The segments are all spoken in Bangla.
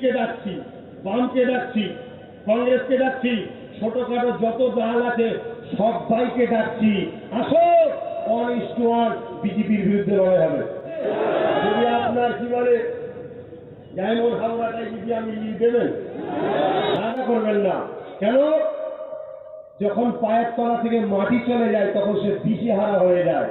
কে ডাকছি? বামকে ডাকছি? কংগ্রেসকে ডাকছি? ছোটখাটো যত দল আছে, সবাইকে ডাকছি। আসো ওয়ান ইস টু ওয়ান বিজেপির বিরুদ্ধে লড়াই হবে। যদি আপনার কি বলে, ডায়মন্ড হাওড়াটাই যদি আপনি ই দেবেন ধারণা করবেন না। কেন? যখন পায়ের তলা থেকে মাটি চলে যায়, তখন সে দিশেহারা হয়ে যায়।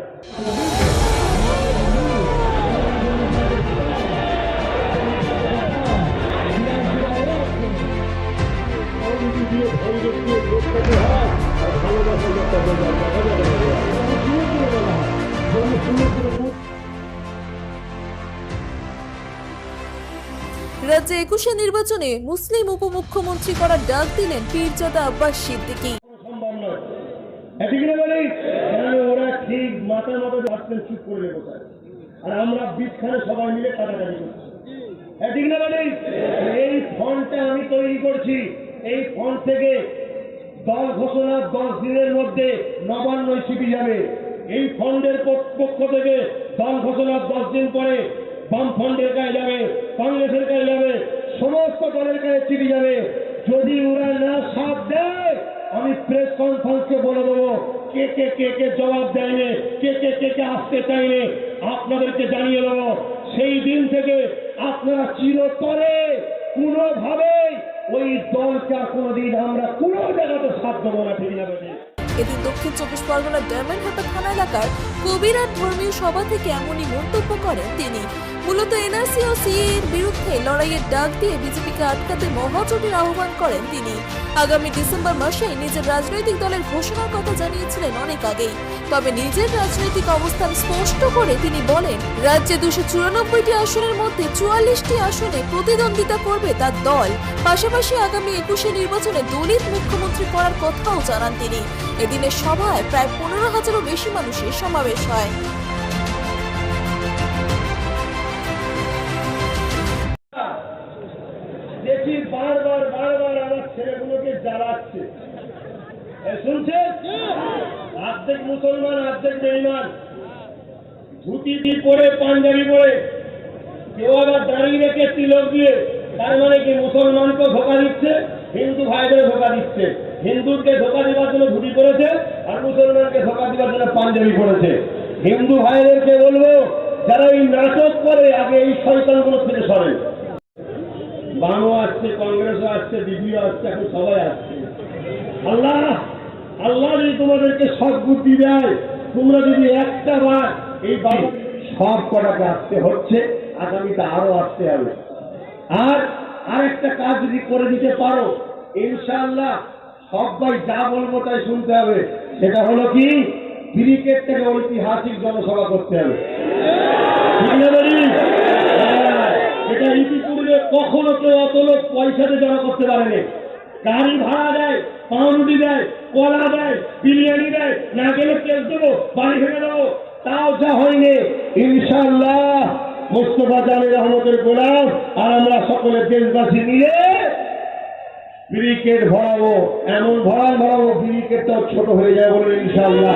রাজ্যে একুশে নির্বাচনে মুসলিম উপমুখ্যমন্ত্রী করার ডাক দিলেন পীরজাদা আব্বাস সিদ্দিকী। হ্যাঁ, আমরা সবাই মিলে এই আমি তৈরি করছি। এই ফন্ড থেকে দল ঘোষণার দশ দিনের মধ্যে নবান্ন ছিপি যাবে। এই ফন্ডের পক্ষ থেকে দল ঘোষণার দশ দিন পরে বাম ফন্ডের গায়ে যাবে, কংগ্রেসের গায়ে যাবে, সমস্ত দলের গায়ে চিঠি যাবে। যদি ওরা না সাথ দেয়, আমি প্রেস কনফারেন্সকে বলে দেবো, কে কে কে কে জবাব দেয়নি, কে কে কে কে আসতে চাইনি আপনাদেরকে জানিয়ে দেবো, সেই দিন থেকে আপনারা চিরতরে কোনোভাবেই ওই আর কোনোদিন আমরা কোনো জায়গাতে সাথ দেবো না ঠিক না। এদিন দক্ষিণ চব্বিশ পরগনার হারবার থানা এলাকার কবিরাট ধর্মীয় সভা থেকে এমনই মন্তব্য করেন তিনি। মূলত এনআরসি ও সিএ এর বিরুদ্ধে লড়াইয়ের ডাক দিয়ে বিজেপিকে আটকাতে মহাজোটের আহ্বান করেন তিনি। আগামী ডিসেম্বর মাসে নিজের রাজনৈতিক দলের ঘোষণার কথা জানিয়েছিলেন অনেক আগেই। তবে নিজের রাজনৈতিক অবস্থান স্পষ্ট করে তিনি বলেন, রাজ্যে দুশো চুরানব্বইটি আসনের মধ্যে চুয়াল্লিশটি আসনে প্রতিদ্বন্দ্বিতা করবে তার দল। পাশাপাশি আগামী একুশে নির্বাচনে দলিত মুখ্যমন্ত্রী করার কথাও জানান তিনি। এদিনের সভায় প্রায় পনেরো হাজারও বেশি মানুষের সমাবেশ হয়। শুনছেন? মুসলমান অর্ধেক বেইমান ধুতি পরে পাঞ্জাবি পরে। কেউ আবার দাঁড়িয়ে রেখে তিলক দিয়ে, তার মানে কি মুসলমানকে ধোকা দিচ্ছে? হিন্দু ভাইদের ধোকা দিচ্ছে। হিন্দুকে ধোকা দেওয়ার জন্য ধুতি পরেছে আর মুসলমানকে ধোকা দেওয়ার জন্য পাঞ্জাবি পরেছে হিন্দু ভাইদেরকে বলব, যারা এই নাটক করে, আগে এই শয়তানগুলো থেকে সরেন বামও আসছে, কংগ্রেসও আসছে বিডিও আসছে, এখন সবাই আসছে। আল্লাহ! আল্লাহ যদি তোমাদেরকে বুদ্ধি দেয় তোমরা যদি একটা বার এই বাবা সব কটাকে আসতে হচ্ছে আগামীতে আরও আসতে হবে। আর আরেকটা কাজ যদি করে দিতে পারো ইনশাআল্লাহ সবাই যা বলব তাই শুনতে হবে। সেটা হলো কি? ক্রিকেট থেকে ঐতিহাসিক জনসভা করতে হবে। হ্যাঁ, এটা ইতিপূর্বে কখনো কেউ অত লোক পয়সাতে জমা করতে পারেনি। গাড়ি ভাড়া দেয় পাউরুটি দেয় কলা দেয়, বিরিয়ানি দেয়, না গেলে কেস দেবো, বাড়ি ভেঙে দেবো। তাও যা হয়নি। ইনশাল্লাহ মোস্তফা জানের আহমদের গোলাম আর আমরা সকলে দেশবাসী মিলে ব্রিকেট ভরাবো, এমন ভরাল ভরাবো ব্রিকেটটাও ছোট হয়ে যায় বলে ইনশাল্লাহ